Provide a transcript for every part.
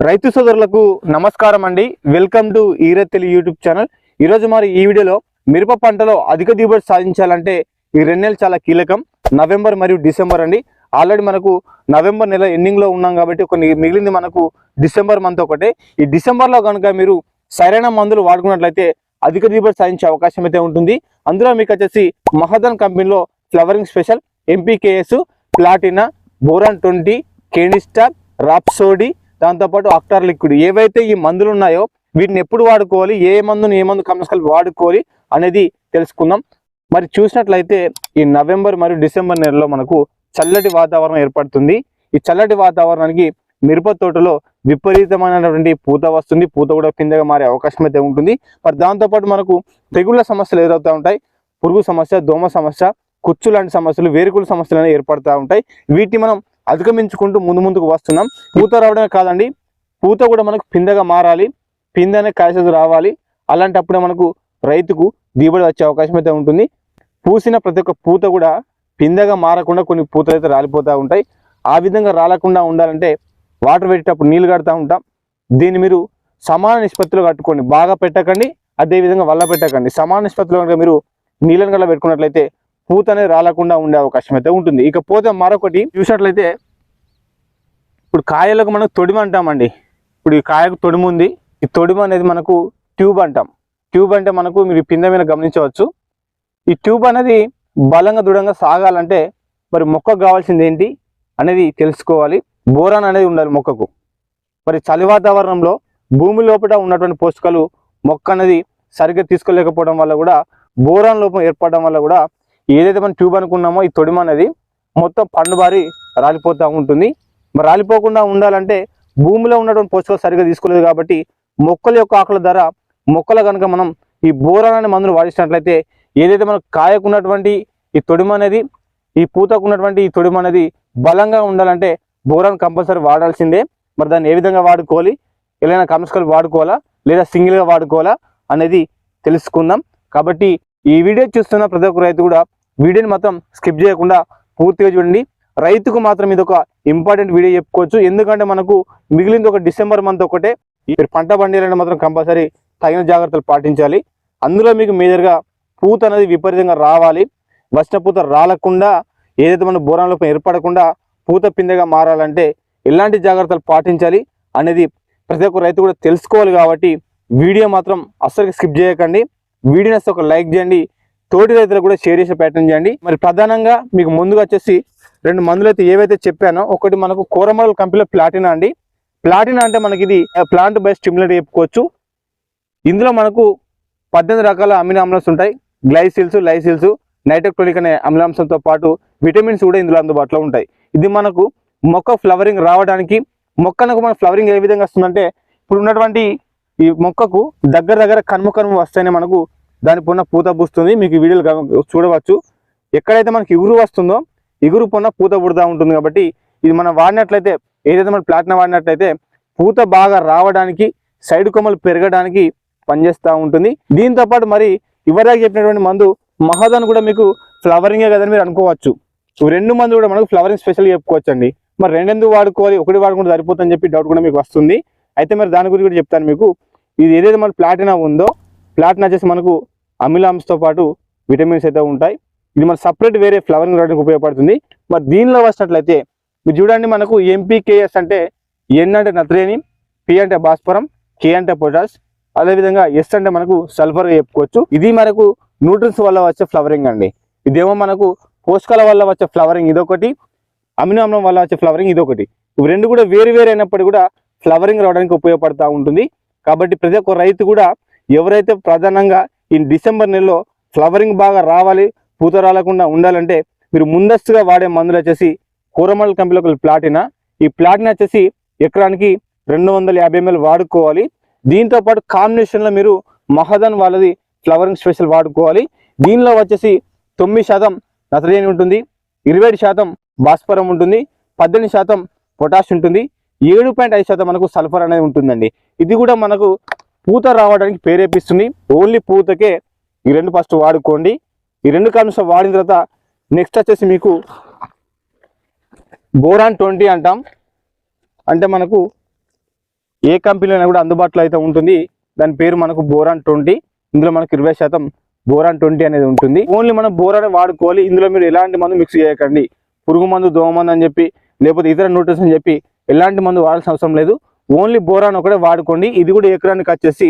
రైతు సోదరులకు నమస్కారం అండి. వెల్కమ్ టు ఈరెత్తెలి యూట్యూబ్ ఛానల్. ఈరోజు మరి ఈ వీడియోలో మిరప పంటలో అధిక దిగుబడి సాధించాలంటే ఈ రెండు నెలలు చాలా కీలకం. నవంబర్ మరియు డిసెంబర్ అండి. ఆల్రెడీ మనకు నవంబర్ నెల ఎండింగ్లో ఉన్నాం కాబట్టి కొన్ని మిగిలింది మనకు డిసెంబర్ మంత్ ఒకటే. ఈ డిసెంబర్లో కనుక మీరు సరైన మందులు వాడుకున్నట్లయితే అధిక దిగుబడి సాధించే అవకాశం అయితే ఉంటుంది. అందులో మీకు వచ్చేసి మహదన్ కంపెనీలో flowering special MPKS Platina boron twenty కేనిస్టార్ rhapsody దాంతోపాటు అక్టార్ లిక్విడ్. ఏవైతే ఈ మందులు ఉన్నాయో వీటిని ఎప్పుడు వాడుకోవాలి? ఏ మందును ఏ మందు కంపెనీస్ కలిపి వాడుకోవాలి అనేది తెలుసుకుందాం. మరి చూసినట్లయితే ఈ నవంబర్ మరియు డిసెంబర్ నెలలో మనకు చల్లటి వాతావరణం ఏర్పడుతుంది. ఈ చల్లటి వాతావరణానికి మిరప తోటలో విపరీతమైనటువంటి పూత వస్తుంది. పూత కూడా కిందగా మారే అవకాశం అయితే ఉంటుంది. మరి దాంతోపాటు మనకు తెగుళ్ళ సమస్యలు ఎదురవుతూ ఉంటాయి. పురుగు సమస్య దోమ సమస్య కుచ్చు లాంటి సమస్యలు వేరుకుల సమస్యలు అనేవి ఏర్పడుతూ ఉంటాయి. వీటిని మనం అధిగమించుకుంటూ ముందు ముందుకు వస్తున్నాం. పూత రావడమే కాదండి పూత కూడా మనకు పిందగా మారాలి పిందనే కాయసదు రావాలి. అలాంటప్పుడే మనకు రైతుకు దిగుబడి వచ్చే అవకాశం అయితే ఉంటుంది. పూసిన ప్రతి ఒక్క పూత కూడా పిందగా మారకుండా కొన్ని పూతలు అయితే రాలిపోతూ ఉంటాయి. ఆ విధంగా రాలకుండా ఉండాలంటే వాటర్ పెట్టేటప్పుడు నీళ్ళు కడతా ఉంటాం. దీన్ని మీరు సమాన నిష్పత్తిలో కట్టుకోండి. బాగా పెట్టకండి అదేవిధంగా వల్ల పెట్టకండి. సమాన నిష్పత్తిలో కనుక మీరు నీళ్ళని గల పెట్టుకున్నట్లయితే పూత అనేది రాలకుండా ఉండే అవకాశం అయితే ఉంటుంది. ఇకపోతే మరొకటి చూసినట్లయితే ఇప్పుడు కాయలకు మనం తొడిమ అంటామండి. ఇప్పుడు ఈ కాయకు తొడిమ ఉంది. ఈ తొడిమ అనేది మనకు ట్యూబ్ అంటాం. ట్యూబ్ అంటే మనకు మీరు పింద మీద గమనించవచ్చు. ఈ ట్యూబ్ అనేది బలంగా దృఢంగా సాగాలంటే మరి మొక్కకు కావాల్సింది ఏంటి అనేది తెలుసుకోవాలి. బోరాన్ అనేది ఉండాలి మొక్కకు. మరి చలి వాతావరణంలో భూమి లోపల ఉన్నటువంటి పోషకాలు మొక్క అనేది సరిగ్గా తీసుకోలేకపోవడం వల్ల కూడా బోరాన్ లోపం ఏర్పడడం వల్ల కూడా ఏదైతే మనం ట్యూబ్ అనుకున్నామో ఈ తొడిమ అనేది మొత్తం పండుబారి రాలిపోతూ ఉంటుంది. మరి రాలిపోకుండా ఉండాలంటే భూమిలో ఉన్నటువంటి పోషకాలు సరిగ్గా తీసుకోలేదు కాబట్టి మొక్కల యొక్క ఆకుల ధర మొక్కల కనుక మనం ఈ బోరాన్ అనే మందును వాడించినట్లయితే ఏదైతే మనకు కాయకున్నటువంటి ఈ తొడిమ అనేది ఈ పూతకున్నటువంటి ఈ తొడిమ అనేది బలంగా ఉండాలంటే బోరాన్ కంపల్సరీ వాడాల్సిందే. మరి దాన్ని ఏ విధంగా వాడుకోవాలి ఎలా కమర్షియల్ వాడుకోవాలా లేదా సింగిల్గా వాడుకోవాలా అనేది తెలుసుకుందాం. కాబట్టి ఈ వీడియో చూస్తున్న ప్రతి ఒక్క రైతు కూడా వీడియోని మాత్రం స్కిప్ చేయకుండా పూర్తిగా చూడండి. రైతుకు మాత్రం ఇది ఒక ఇంపార్టెంట్ వీడియో చెప్పుకోవచ్చు. ఎందుకంటే మనకు మిగిలింది ఒక డిసెంబర్ మంత్ ఒకటే. ఈ పంట పండియాలంటే మాత్రం కంపల్సరీ తగిన జాగ్రత్తలు పాటించాలి. అందులో మీకు మేజర్గా పూత అనేది విపరీతంగా రావాలి. వచ్చిన పూత రాలకుండా ఏదైతే మన బోరాలపై ఏర్పడకుండా పూత పిందెగా మారాలంటే ఎలాంటి జాగ్రత్తలు పాటించాలి అనేది ప్రతి ఒక్క రైతు కూడా తెలుసుకోవాలి కాబట్టి వీడియో మాత్రం అస్సలు స్కిప్ చేయకండి. వీడియో ఒక లైక్ చేయండి తోటి రైతులకు కూడా షేర్ చేసే ప్రయత్నం చేయండి. మరి ప్రధానంగా మీకు ముందుగా వచ్చేసి రెండు మందులు అయితే ఏవైతే చెప్పానో ఒకటి మనకు కోరమల్ కంపెనీలో ప్లాటినా అండి. ప్లాటినా అంటే మనకి ఇది ప్లాంట్ బై స్టిమ్యులేట్ చెప్పుకోవచ్చు. ఇందులో మనకు పద్దెనిమిది రకాల అమినో ఆమ్లాస్ ఉంటాయి. గ్లైసిల్స్ లైసిల్స్ నైట్రోక్లోనిక్ అనే అమ్లాంశంతో పాటు విటమిన్స్ కూడా ఇందులో అందుబాటులో ఉంటాయి. ఇది మనకు మొక్క ఫ్లవరింగ్ రావడానికి మొక్కనకు మన ఫ్లవరింగ్ ఏ విధంగా వస్తుందంటే ఇప్పుడు ఉన్నటువంటి ఈ మొక్కకు దగ్గర దగ్గర కనుమ కనుమ వస్తేనే మనకు దాని పొన్న పూత పూస్తుంది. మీకు ఈ వీడియోలు చూడవచ్చు. ఎక్కడైతే మనకి ఇగురు వస్తుందో ఇగురు పొన్న పూత పుడతా ఉంటుంది కాబట్టి ఇది మనం వాడినట్లయితే ఏదైతే మనం ప్లాట్న వాడినట్లయితే పూత బాగా రావడానికి సైడ్ కొమ్మలు పెరగడానికి పనిచేస్తూ ఉంటుంది. దీంతో పాటు మరి ఇవరాకి చెప్పినటువంటి మందు మహదన్ కూడా మీకు ఫ్లవరింగే కదని మీరు అనుకోవచ్చు. రెండు మందు కూడా మనకు ఫ్లవరింగ్ స్పెషల్ చెప్పుకోవచ్చు అండి మరి రెండెందుకు వాడుకోవాలి? ఒకటి వాడుకుంటే సరిపోతుందని చెప్పి డౌట్ కూడా మీకు వస్తుంది. అయితే మరి దాని గురించి కూడా చెప్తాను మీకు. ఇది ఏదైతే మన ప్లాటినా ఉందో ప్లాటినా వచ్చేసి మనకు అమిలామ్స్తో పాటు విటమిన్స్ అయితే ఉంటాయి. ఇది మన సపరేట్ వేరే ఫ్లవరింగ్ రావడానికి ఉపయోగపడుతుంది. మరి దీనిలో వచ్చినట్లయితే మీరు చూడండి మనకు ఎంపీకేఎస్ అంటే ఎన్ అంటే నత్రేని పి అంటే భాస్వరం కే అంటే పొటాష్. అదేవిధంగా ఎస్ అంటే మనకు సల్ఫర్ చెప్పుకోవచ్చు. ఇది మనకు న్యూట్రిన్స్ వల్ల వచ్చే ఫ్లవరింగ్ అండి. ఇదేమో మనకు పోషకాల వల్ల వచ్చే ఫ్లవరింగ్ ఇదొకటి అమినోమ్లం వల్ల వచ్చే ఫ్లవరింగ్ ఇదొకటి. ఇవి రెండు కూడా వేరు వేరు అయినప్పటికీ కూడా ఫ్లవరింగ్ రావడానికి ఉపయోగపడతా ఉంటుంది. కాబట్టి ప్రతి ఒక్క రైతు కూడా ఎవరైతే ప్రధానంగా ఈ డిసెంబర్ నెలలో ఫ్లవరింగ్ బాగా రావాలి పూత రాలకుండా ఉండాలంటే మీరు ముందస్తుగా వాడే మందులు వచ్చేసి కూరమల్ కంపెనీలో ఒక ప్లాటినా ఈ ప్లాటినా వచ్చేసి ఎకరానికి రెండు వందల యాభై ఎంఎల్ వాడుకోవాలి. దీంతో పాటు కాంబినేషన్లో మీరు మహదన్ వాళ్ళది ఫ్లవరింగ్ స్పెషల్ వాడుకోవాలి. దీనిలో వచ్చేసి తొమ్మిది శాతం నత్రజని ఉంటుంది ఇరవై శాతం భాస్వరం ఉంటుంది పద్దెనిమిది శాతం పొటాష్ ఉంటుంది. ఏడు పాయింట్ ఐదు శాతం మనకు సల్ఫర్ అనేది ఉంటుందండి. ఇది కూడా మనకు పూత రావడానికి ప్రేరేపిస్తుంది. ఓన్లీ పూతకే ఈ రెండు ఫస్ట్ వాడుకోండి. ఈ రెండు కాంబినేషన్ వాడిన తర్వాత నెక్స్ట్ వచ్చేసి మీకు బోరాన్ ట్వంటీ అంటాం. అంటే మనకు ఏ కంపెనీలో కూడా అందుబాటులో అయితే ఉంటుంది. దాని పేరు మనకు బోరాన్ ట్వంటీ. ఇందులో మనకు ఇరవై శాతం బోరాన్ ట్వంటీ అనేది ఉంటుంది. ఓన్లీ మనం బోరాన్ వాడుకోవాలి. ఇందులో మీరు ఎలాంటి మందు మిక్స్ చేయకండి. పురుగు మందు దోమ మందు అని చెప్పి లేకపోతే ఇతర న్యూట్రిషన్ అని చెప్పి ఎలాంటి మందు వాడాల్సిన అవసరం లేదు. ఓన్లీ బోరాన్ ఒకటే వాడుకోండి. ఇది కూడా ఎకరానికి వచ్చేసి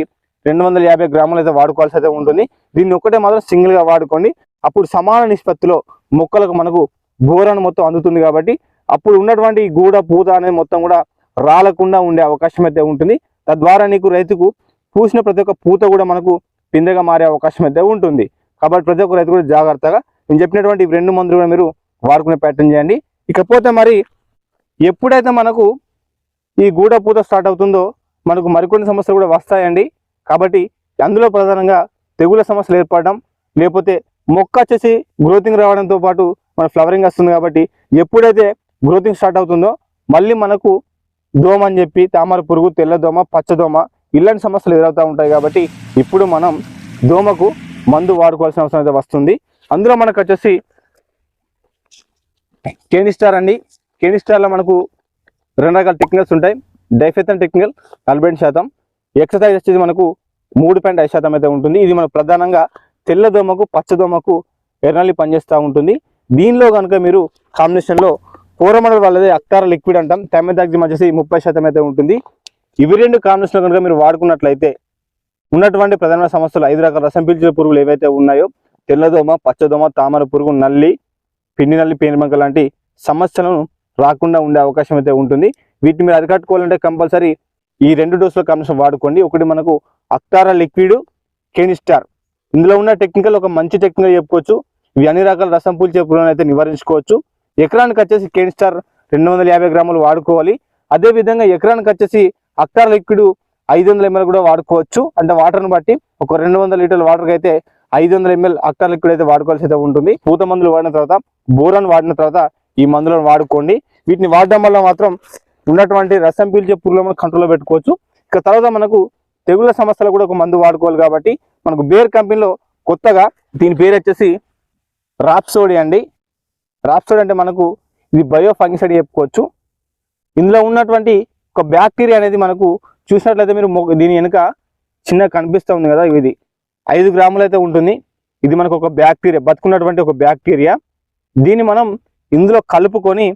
రెండు వందల యాభై గ్రాములు అయితే వాడుకోవాల్సి అయితే ఉంటుంది. దీన్ని ఒకటే మాత్రం సింగిల్గా వాడుకోండి. అప్పుడు సమాన నిష్పత్తిలో మొక్కలకు మనకు బోరాన్ మొత్తం అందుతుంది కాబట్టి అప్పుడు ఉన్నటువంటి గూడ పూత అనేది మొత్తం కూడా రాలకుండా ఉండే అవకాశం అయితే ఉంటుంది. తద్వారా నీకు రైతుకు పూసిన ప్రతి ఒక్క పూత కూడా మనకు పిందెగా మారే అవకాశం అయితే ఉంటుంది. కాబట్టి ప్రతి ఒక్క రైతు కూడా జాగ్రత్తగా నేను చెప్పినటువంటి రెండు మందులు కూడా మీరు వాడుకునే ప్రయత్నం చేయండి. ఇకపోతే మరి ఎప్పుడైతే మనకు ఈ గూడ పూత స్టార్ట్ అవుతుందో మనకు మరికొన్ని సమస్యలు కూడా వస్తాయండి. కాబట్టి అందులో ప్రధానంగా తెగుల సమస్యలు ఏర్పడడం లేకపోతే మొక్క వచ్చేసి గ్రోతింగ్ రావడంతో పాటు మన ఫ్లవరింగ్ వస్తుంది కాబట్టి ఎప్పుడైతే గ్రోతింగ్ స్టార్ట్ అవుతుందో మళ్ళీ మనకు దోమ అని చెప్పి తామర పురుగు తెల్ల దోమ పచ్చదోమ ఇలాంటి సమస్యలు ఎదురవుతూ ఉంటాయి కాబట్టి ఇప్పుడు మనం దోమకు మందు వాడుకోవాల్సిన అవసరం అయితే వస్తుంది. అందులో మనకు వచ్చేసి కేనిస్టార్ అండి. కేనిస్టార్లో మనకు రెండు రకాల టెక్నికల్స్ ఉంటాయి. డైఫెథన్ టెక్నికల్ నలభై ఐదు శాతం. ఎక్సర్సైజ్ వచ్చేసి మనకు మూడు పాయింట్ ఐదు శాతం అయితే ఉంటుంది. ఇది మనకు ప్రధానంగా తెల్ల దోమకు పచ్చ పనిచేస్తూ ఉంటుంది. దీనిలో కనుక మీరు కాంబినేషన్లో పూరమడల వాళ్ళది అక్తార లిక్విడ్ అంటాం. తెమ్మెదాగ్జిమ్ వచ్చేసి ముప్పై శాతం అయితే ఉంటుంది. ఇవి రెండు కాంబినేషన్లో కనుక మీరు వాడుకున్నట్లయితే ఉన్నటువంటి ప్రధాన సమస్యలు ఐదు రకాల రసం పీల్చిన పురుగులు ఏవైతే ఉన్నాయో తెల్లదోమ పచ్చదోమ తామర పురుగు నల్లి పిండి నల్లి పేనుబంక లాంటి సమస్యలను రాకుండా ఉండే అవకాశం అయితే ఉంటుంది. వీటిని మీరు అరికట్టుకోవాలంటే కంపల్సరీ ఈ రెండు డోసుల కాంబినేషన్ వాడుకోండి. ఒకటి మనకు అక్తారా లిక్విడ్ కెనిస్టార్ ఇందులో ఉన్న టెక్నికల్ ఒక మంచి టెక్నికల్ చెప్పుకోవచ్చు. ఇవి అన్ని రకాల రసం పూల్చే పురుగులను అయితే నివారించుకోవచ్చు. ఎకరానికి వచ్చేసి కెనిస్టార్ రెండు వందల యాభై గ్రాములు వాడుకోవాలి. అదే విధంగా ఎకరానికి వచ్చేసి అక్టార్ లిక్విడ్ ఐదు వందల ఎంఎల్ కూడా వాడుకోవచ్చు. అంటే వాటర్ని బట్టి ఒక రెండు వందల లీటర్ల వాటర్కి అయితే ఐదు వందల ఎంఎల్ అక్టార్ లిక్విడ్ అయితే వాడుకోవాల్సి అయితే ఉంటుంది. పూత మందులు వాడిన తర్వాత బోరాన్ వాడిన తర్వాత ఈ మందులను వాడుకోండి. వీటిని వాడడం వల్ల మాత్రం ఉన్నటువంటి రసం పీల్చే పురుగులను మనం కంట్రోల్లో పెట్టుకోవచ్చు. ఇక తర్వాత మనకు తెగుళ్ళ సమస్యలు కూడా ఒక మందు వాడుకోవాలి కాబట్టి మనకు బేర్ కంపెనీలో కొత్తగా దీని పేరు వచ్చేసి రాప్సోడి అండి. రాప్సోడి అంటే మనకు ఇది బయో ఫంగిసైడ్ చెప్పుకోవచ్చు. ఇందులో ఉన్నటువంటి ఒక బ్యాక్టీరియా అనేది మనకు చూసినట్లయితే మీరు దీని వెనుక చిన్నగా కనిపిస్తూ ఉంది కదా ఇది. ఐదు గ్రాములు అయితే ఉంటుంది. ఇది మనకు ఒక బ్యాక్టీరియా బతుకున్నటువంటి ఒక బ్యాక్టీరియా. దీన్ని మనం ఇందులో కలుపుకొని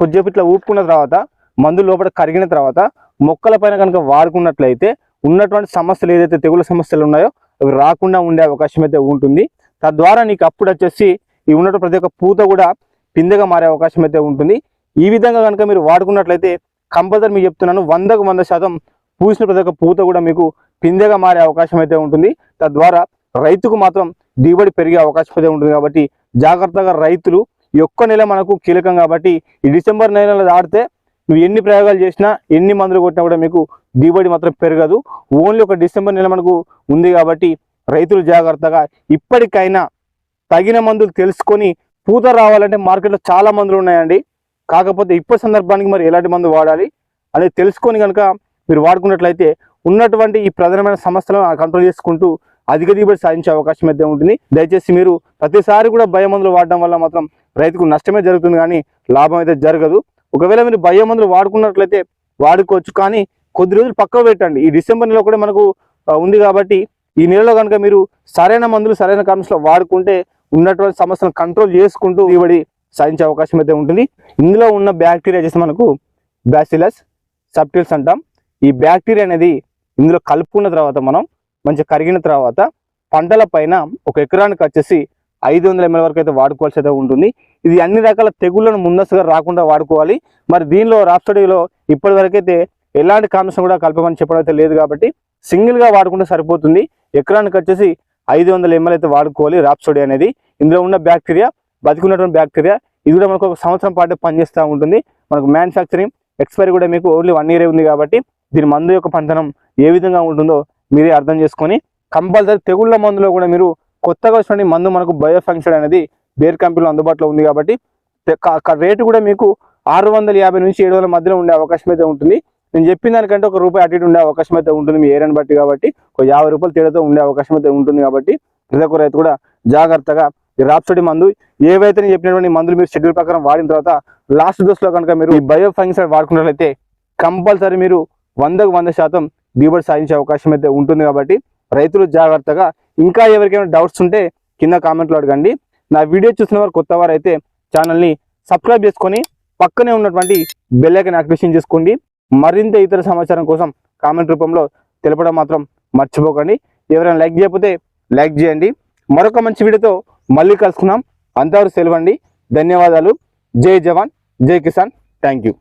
కొద్దిసేపు ఇట్లా ఊపుకున్న తర్వాత మందు లోపల కరిగిన తర్వాత మొక్కల పైన కనుక వాడుకున్నట్లయితే ఉన్నటువంటి సమస్యలు ఏదైతే తెగుల సమస్యలు ఉన్నాయో అవి రాకుండా ఉండే అవకాశం అయితే ఉంటుంది. తద్వారా నీకు అప్పుడు వచ్చేసి ఈ ఉన్నటువంటి ప్రతి ఒక్క పూత కూడా పిందెగా మారే అవకాశం అయితే ఉంటుంది. ఈ విధంగా కనుక మీరు వాడుకున్నట్లయితే కంపల్సరీ మీకు చెప్తున్నాను వందకు వంద శాతం పూసిన ప్రతి ఒక్క పూత కూడా మీకు పిందెగా మారే అవకాశం అయితే ఉంటుంది. తద్వారా రైతుకు మాత్రం దిగుబడి పెరిగే అవకాశం అయితే ఉంటుంది కాబట్టి జాగ్రత్తగా రైతులు ఈ ఒక్క నెల మనకు కీలకం కాబట్టి ఈ డిసెంబర్ నెలలో దాటితే నువ్వు ఎన్ని ప్రయోగాలు చేసినా ఎన్ని మందులు కొట్టినా కూడా మీకు దిగుబడి మాత్రం పెరగదు. ఓన్లీ ఒక డిసెంబర్ నెల మనకు ఉంది కాబట్టి రైతులు జాగ్రత్తగా ఇప్పటికైనా తగిన మందులు తెలుసుకొని పూత రావాలంటే మార్కెట్లో చాలా మందులు ఉన్నాయండి. కాకపోతే ఇప్పటి సందర్భానికి మరి ఎలాంటి మందు వాడాలి అనేది తెలుసుకొని కనుక మీరు వాడుకున్నట్లయితే ఉన్నటువంటి ఈ ప్రధానమైన సమస్యలను కంట్రోల్ చేసుకుంటూ అధిక దిగుబడి సాధించే అవకాశం అయితే ఉంటుంది. దయచేసి మీరు ప్రతిసారి కూడా భయ మందులు వాడడం వల్ల మాత్రం రైతుకు నష్టమే జరుగుతుంది కానీ లాభం అయితే జరగదు. ఒకవేళ మీరు భయ మందులు వాడుకున్నట్లయితే వాడుకోవచ్చు కానీ కొద్ది రోజులు పక్కకు పెట్టండి. ఈ డిసెంబర్ నెల కూడా మనకు ఉంది కాబట్టి ఈ నెలలో కనుక మీరు సరైన మందులు సరైన కాలంలో వాడుకుంటే ఉన్నటువంటి సమస్యలను కంట్రోల్ చేసుకుంటూ దిగుబడి సాధించే అవకాశం అయితే ఉంటుంది. ఇందులో ఉన్న బ్యాక్టీరియా చేసి మనకు బ్యాసిలస్ సబ్టిల్స్ అంటాం. ఈ బ్యాక్టీరియా అనేది ఇందులో కలుపుకున్న తర్వాత మనం మంచిగా కరిగిన తర్వాత పంటల పైన ఒక ఎకరానికి వచ్చేసి ఐదు వందల ఎంఎల్ వరకు అయితే వాడుకోవాల్సి అయితే ఉంటుంది. ఇది అన్ని రకాల తెగుళ్ళను ముందస్తుగా రాకుండా వాడుకోవాలి. మరి దీనిలో రాప్స్టడీలో ఇప్పటివరకైతే ఎలాంటి కాంబినేషన్ కూడా కలపమని చెప్పడం అయితే లేదు కాబట్టి సింగిల్గా వాడుకుంటే సరిపోతుంది. ఎకరానికి వచ్చేసి ఐదు వందల ఎంఎల్ అయితే వాడుకోవాలి రాప్సోడి అనేది. ఇందులో ఉన్న బ్యాక్టీరియా బతికున్నటువంటి బ్యాక్టీరియా ఇది కూడా మనకు ఒక సంవత్సరం పాటు పనిచేస్తూ ఉంటుంది. మనకు మ్యానుఫ్యాక్చరింగ్ ఎక్స్పైరీ కూడా మీకు ఓన్లీ వన్ ఇయర్ ఉంది కాబట్టి దీని మందు యొక్క పంతనం ఏ విధంగా ఉంటుందో మీరే అర్థం చేసుకొని కంపల్సరీ తెగుళ్ళ మందులో కూడా మీరు కొత్తగా వచ్చిన మందు మనకు బయోఫంక్షన్ అనేది బేర్ కంపెనీలో అందుబాటులో ఉంది కాబట్టి రేటు కూడా మీకు ఆరు వందల యాభై నుంచి ఏడు వందల మధ్యలో ఉండే అవకాశం అయితే ఉంటుంది. నేను చెప్పిన దానికంటే ఒక రూపాయి అటు ఇటు ఉండే అవకాశం అయితే ఉంటుంది మీ ఏరియాని బట్టి కాబట్టి ఒక యాభై రూపాయలు తేడాతో ఉండే అవకాశం అయితే ఉంటుంది కాబట్టి ప్రతి ఒక్క రైతు కూడా జాగ్రత్తగా ఈ మందు ఏవైతే నేను చెప్పినటువంటి మందులు మీరు షెడ్యూల్ ప్రకారం వాడిన తర్వాత లాస్ట్ డోస్లో కనుక మీరు ఈ బయో ఫంగిసైడ్ వాడుకున్నట్లయితే కంపల్సరీ మీరు వందకు వంద శాతం దిగుబడి సాధించే అవకాశం అయితే ఉంటుంది కాబట్టి రైతులు జాగ్రత్తగా ఇంకా ఎవరికైనా డౌట్స్ ఉంటే కింద కామెంట్లో అడగండి. నా వీడియో చూసిన వారు కొత్త వారు అయితే ఛానల్ని సబ్స్క్రైబ్ చేసుకొని పక్కనే ఉన్నటువంటి బెల్లైకన్ యాక్టివేషన్ చేసుకోండి. మరింత ఇతర సమాచారం కోసం కామెంట్ రూపంలో తెలపడం మాత్రం మర్చిపోకండి. ఎవరైనా లైక్ చేయకపోతే లైక్ చేయండి. మరొక మంచి వీడియోతో మళ్ళీ కలుసుకున్నాం అంతవరకు సెలవండి ధన్యవాదాలు. జై జవాన్. జై కిసాన్. Thank you